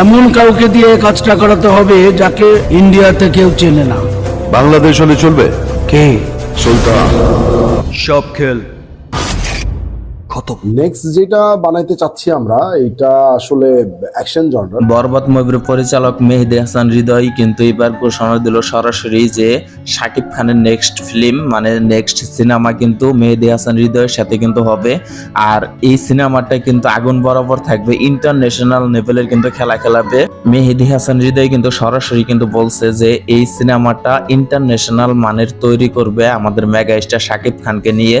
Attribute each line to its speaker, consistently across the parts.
Speaker 1: এমন কাউকে দিয়ে কাজটা করাতে হবে যাকে ইন্ডিয়াতে কেউ চেনে না।
Speaker 2: বাংলাদেশ হলে চলবে?
Speaker 1: কে?
Speaker 2: সুলতান।
Speaker 3: সব খেল খতম।
Speaker 4: নেক্সট যেটা বানাইতে চাচ্ছি আমরা এটা আসলে অ্যাকশন জনরার
Speaker 5: বরবাদ মুভির পরিচালক মেহেদি হাসান হৃদয় কিন্তু এবার ঘোষণা দিল সরাসরি যে শাকিব খানের নেক্সট ফিল্ম মানে নেক্সট সিনেমা কিন্তু মেহেদি হাসান হৃদয়ের সাথে কিন্তু হবে। আর এই সিনেমাটা কিন্তু আগুন বরাবর থাকবে ইন্টারন্যাশনাল লেভেলের কিন্তু খেলা খেলাবে। মেহেদি হাসান হৃদয় কিন্তু সরাসরি কিন্তু বলছে যে এই সিনেমাটা ইন্টারন্যাশনাল মানের তৈরি করবে আমাদের মেগা স্টার শাকিব খানকে নিয়ে।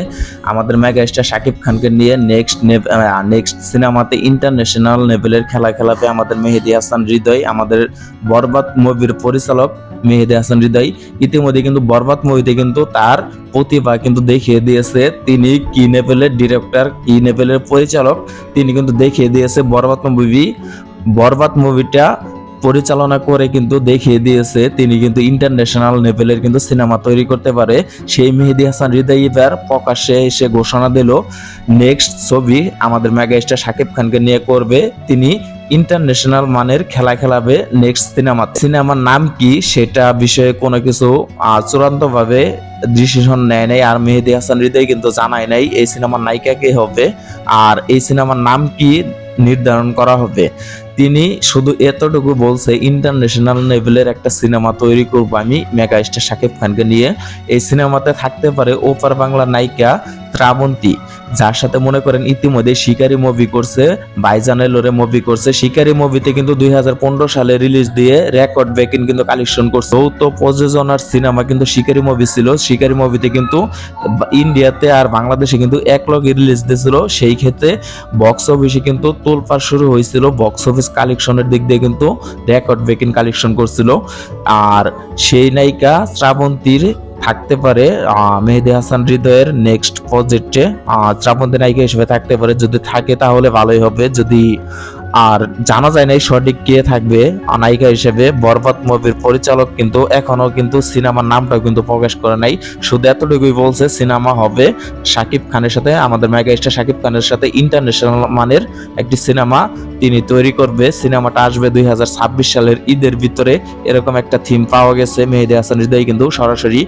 Speaker 5: আমাদের মেগা স্টার শাকিব খানকে নিয়ে নেক্সট নেক্সট সিনেমাতে ইন্টারন্যাশনাল লেভেলের খেলা খেলাবে আমাদের মেহেদি হাসান হৃদয়, আমাদের বরবাদ মুভির পরিচালক মেহেদি হাসান হৃদয়। ইতিমধ্যে কিন্তু বরবাদ মুভিতে কিন্তু তার প্রতিভা কিন্তু দেখিয়ে দিয়েছে। তিনি কি লেভেলের ডিরেক্টর কি লেভেলের পরিচালক, তিনি কিন্তু দেখিয়ে দিয়েছে বরবাদ মুভি বরবাদ মুভিটা পরিচালনা করে কিন্তু দেখিয়ে দিয়েছে, তিনি কিন্তু ইন্টারন্যাশনাল লেভেলের কিন্তু সিনেমা তৈরি করতে পারে। সেই মেহেদি হাসান হৃদয় এবার প্রকাশ্যে এসে ঘোষণা দিল নেক্সট ছবি আমাদের মেগা স্টার শাকিব খানকে নিয়ে করবে। তিনি ইন্টারন্যাশনাল মানের খেলা খেলাবে নেক্সট সিনেমা সিনেমার নাম কি সেটা বিষয়ে কোনো কিছু চূড়ান্তভাবে ডিসিশন নেয় নাই আর মেহেদি হাসান হৃদয় কিন্তু জানায় নাই এই সিনেমার নায়িকা কে হবে। আর এই সিনেমার নাম কি নির্ধারণ করা হবে। তিনি শুধু এতটুকু বলছে ইন্টারন্যাশনাল লেভেলের একটা সিনেমা তৈরি করব আমি মেগা স্টার শাকিব খানকে নিয়ে। এই সিনেমাতে থাকতে পারে ওপার বাংলা নায়িকা শ্রাবন্তী যার সাথে মনে করেন ইতিমধ্যে শিকারি মুভি করছে, বাইজানের লোরে মুভি করছে। শিকারি মুভিতে কিন্তু দুই হাজার পনেরো সালে রিলিজ দিয়ে রেকর্ড ব্রেকিং কিন্তু কালেকশন করছে। তো প্রযোজনার সিনেমা কিন্তু শিকারি মুভি ছিল। শিকারি মুভিতে কিন্তু ইন্ডিয়াতে আর বাংলাদেশে কিন্তু এক লগে রিলিজ দিয়েছিল। সেই ক্ষেত্রে বক্স অফিসে কিন্তু তোলপাড় শুরু হয়েছিল। বক্স অফিস কালেকশনের দিক দিয়ে কিন্তু রেকর্ড ব্রেকিং কালেকশন করছিল। আর সেই নায়িকা শ্রাবন্তীর থাকতে পারে মেহেদি হাসান হৃদয়ের নেক্সট প্রজেক্টে শ্রাবন্তী নায়িকা হিসেবে থাকতে পারে। যদি থাকে তাহলে ভালোই হবে। যদি আর জানা যায় না এই সঠিক কে থাকবে নায়িকা হিসেবে বরবাদ মুভির পরিচালক কিন্তু এখনও কিন্তু সিনেমার নামটা কিন্তু প্রকাশ করে নাই। শুধু এতটুকুই বলছে সিনেমা হবে শাকিব খানের সাথে আমাদের মেগা স্টার শাকিব খানের সাথে ইন্টারন্যাশনাল মানের একটি সিনেমা তিনি তৈরি করবে। সিনেমাটা আসবে দুই হাজার ছাব্বিশ সালের ঈদের ভিতরে। এরকম একটা থিম পাওয়া গেছে মেহেদি হাসান হৃদয় কিন্তু সরাসরি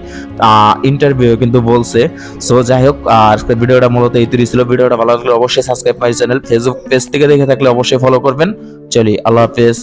Speaker 5: ইন্টারভিউ কিন্তু বলছে। সো যাই হোক আহ, আজকের ভিডিওটা মূলত এই তৈরি ছিল। ভিডিওটা ভালো লাগলে অবশ্যই subscribe my channel Facebook page থেকে দেখে থাকলে অবশ্যই ফলো করবেন। চলি আল্লাহ হাফেজ।